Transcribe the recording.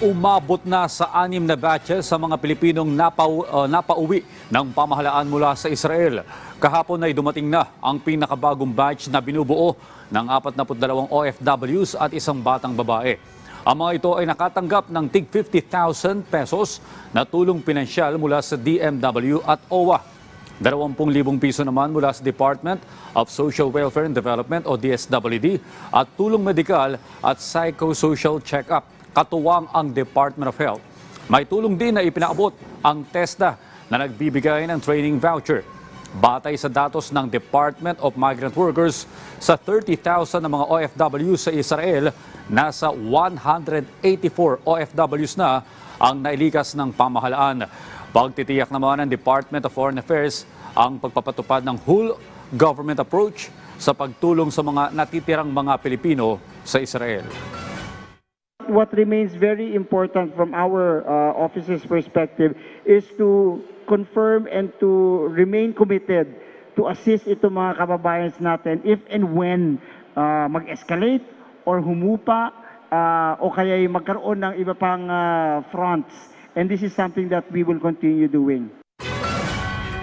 Umabot na sa anim na batches sa mga Pilipinong napau, uh, napauwi ng pamahalaan mula sa Israel. Kahapon ay dumating na ang pinakabagong batch na binubuo ng 42 OFWs at isang batang babae. Ang mga ito ay nakatanggap ng tig 50,000 pesos na tulong pinansyal mula sa DMW at OWA. 20,000 piso naman mula sa Department of Social Welfare and Development o DSWD at tulong medikal at psychosocial check-up katuwang ang Department of Health. May tulong din na ipinaabot ang TESDA na nagbibigay ng training voucher. Batay sa datos ng Department of Migrant Workers, sa 30,000 na mga OFWs sa Israel, nasa 184 OFWs na ang nailikas ng pamahalaan. Pagtitiyak naman ng Department of Foreign Affairs ang pagpapatupad ng whole government approach sa pagtulong sa mga natitirang mga Pilipino sa Israel. What remains very important from our uh, office's perspective is to confirm and to remain committed to assist itong mga kababayan natin if and when uh, mag-escalate or humupa uh, o kaya magkaroon ng iba pang uh, fronts. And this is something that we will continue doing.